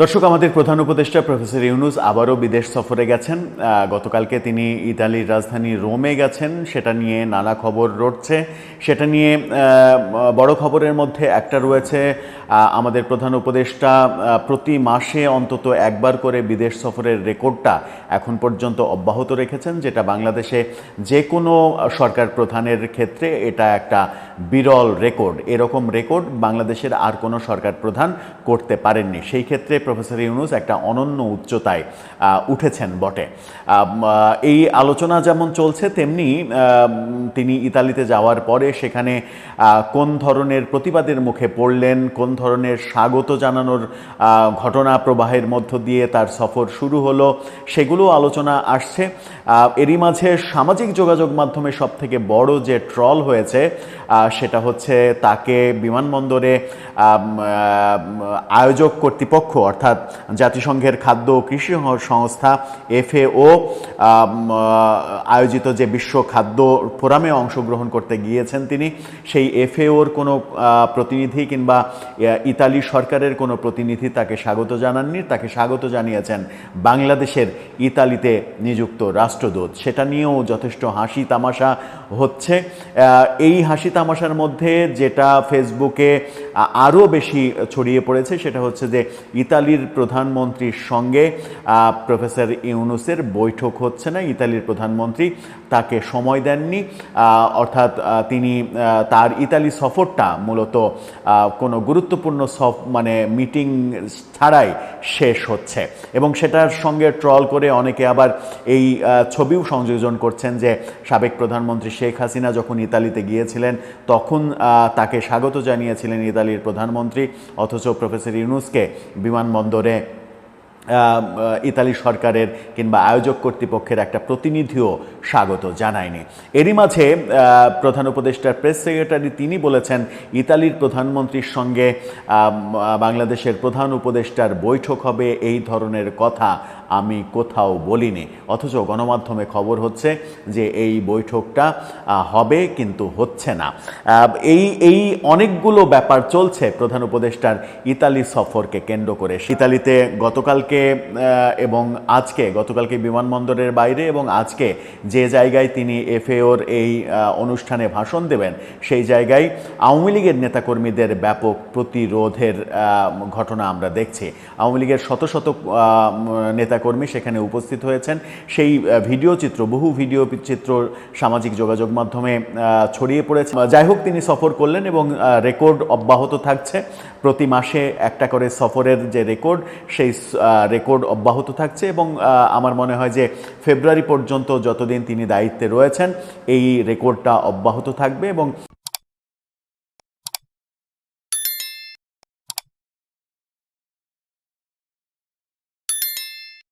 দর্শক, আমাদের প্রধান উপদেষ্টা প্রফেসর ইউনুস আবারও বিদেশ সফরে গেছেন। গতকালকে তিনি ইতালির রাজধানী রোমে গেছেন। সেটা নিয়ে নানা খবর রটছে। সেটা নিয়ে বড় খবরের মধ্যে একটা রয়েছে। আমাদের প্রধান উপদেষ্টা প্রতি মাসে অন্তত একবার করে বিদেশ সফরের রেকর্ডটা এখন পর্যন্ত অব্যাহত রেখেছেন, যেটা বাংলাদেশে যে কোনো সরকার প্রধানের ক্ষেত্রে এটা একটা বিরল রেকর্ড। এরকম রেকর্ড বাংলাদেশের আর কোনো সরকার প্রধান করতে পারেননি। সেই ক্ষেত্রে প্রফেসর ইউনুস একটা অনন্য উচ্চতায় উঠেছেন বটে। এই আলোচনা যেমন চলছে, তেমনি তিনি ইতালিতে যাওয়ার পরে সেখানে কোন ধরনের প্রতিবাদের মুখে পড়লেন, কোন ধরনের স্বাগত জানানোর ঘটনা প্রবাহের মধ্য দিয়ে তার সফর শুরু হলো, সেগুলো আলোচনা আসছে। এরই মাঝে সামাজিক যোগাযোগ মাধ্যমে সব থেকে বড় যে ট্রল হয়েছে সেটা হচ্ছে তাকে বিমানবন্দরে আয়োজক কর্তৃপক্ষ অর্থাৎ জাতিসংঘের খাদ্য ও কৃষি সংস্থা এফএও আয়োজিত যে বিশ্ব খাদ্য ফোরামে অংশগ্রহণ করতে গিয়েছেন তিনি, সেই এফএওর কোনো প্রতিনিধি কিংবা ইতালি সরকারের কোনো প্রতিনিধি তাকে স্বাগত জানাননি, তাকে স্বাগত জানিয়েছেন বাংলাদেশের ইতালিতে নিযুক্ত রাষ্ট্রদূত। সেটা নিয়েও যথেষ্ট হাসি তামাশা হচ্ছে। এই হাসি তামাশার মধ্যে যেটা ফেসবুকে আরও বেশি ছড়িয়ে পড়েছে সেটা হচ্ছে যে ইতালির প্রধানমন্ত্রীর সঙ্গে প্রফেসর ইউনুসের বৈঠক হচ্ছে না, ইতালির প্রধানমন্ত্রী তাকে সময় দেননি অর্থাৎ তিনি তার ইতালি সফরটা মূলত কোনো গুরুত্বপূর্ণ সফ মানে মিটিং ছাড়াই শেষ হচ্ছে। এবং সেটার সঙ্গে ট্রল করে অনেকে আবার এই ছবিও সংযোজন করছেন যে, সাবেক প্রধানমন্ত্রী শেখ হাসিনা যখন ইতালিতে গিয়েছিলেন, তখন তাকে স্বাগত জানিয়েছিলেন ইতালির প্রধানমন্ত্রী, অথচ প্রফেসর ইউনুসকে বিমানবন্দরে ইতালি সরকারের কিংবা আয়োজক কর্তৃপক্ষের একটা প্রতিনিধিও স্বাগত জানায়নি। এরই মাঝে প্রধান উপদেষ্টার প্রেস সেক্রেটারি তিনি বলেছেন, ইতালির প্রধানমন্ত্রীর সঙ্গে বাংলাদেশের প্রধান উপদেষ্টার বৈঠক হবে এই ধরনের কথা আমি কোথাও বলিনি। অথচ গণমাধ্যমে খবর হচ্ছে যে এই বৈঠকটা হবে কিন্তু হচ্ছে না। এই এই অনেকগুলো ব্যাপার চলছে প্রধান উপদেষ্টার ইতালি সফরকে কেন্দ্র করে। ইতালিতে গতকালকে এবং আজকে গতকালকে বিমানবন্দরের বাইরে এবং আজকে যে জায়গায় তিনি এফএওর এই অনুষ্ঠানে ভাষণ দেবেন সেই জায়গায় আওয়ামী লীগের নেতাকর্মীদের ব্যাপক প্রতিরোধের ঘটনা আমরা দেখছি। আওয়ামী লীগের শত শত আহ, নেতাকর্মী সেখানে উপস্থিত হয়েছেন। সেই ভিডিও চিত্র, বহু ভিডিও চিত্র সামাজিক যোগাযোগ মাধ্যমে ছড়িয়ে পড়েছে। যাই হোক, তিনি সফর করলেন এবং রেকর্ড অব্যাহত থাকছে। প্রতি মাসে একটা করে সফরের যে রেকর্ড, সেই রেকর্ড অব্যাহত থাকছে এবং আমার মনে হয় যে ফেব্রুয়ারি পর্যন্ত যতদিন তিনি দায়িত্বে রয়েছেন, এই রেকর্ডটা অব্যাহত থাকবে এবং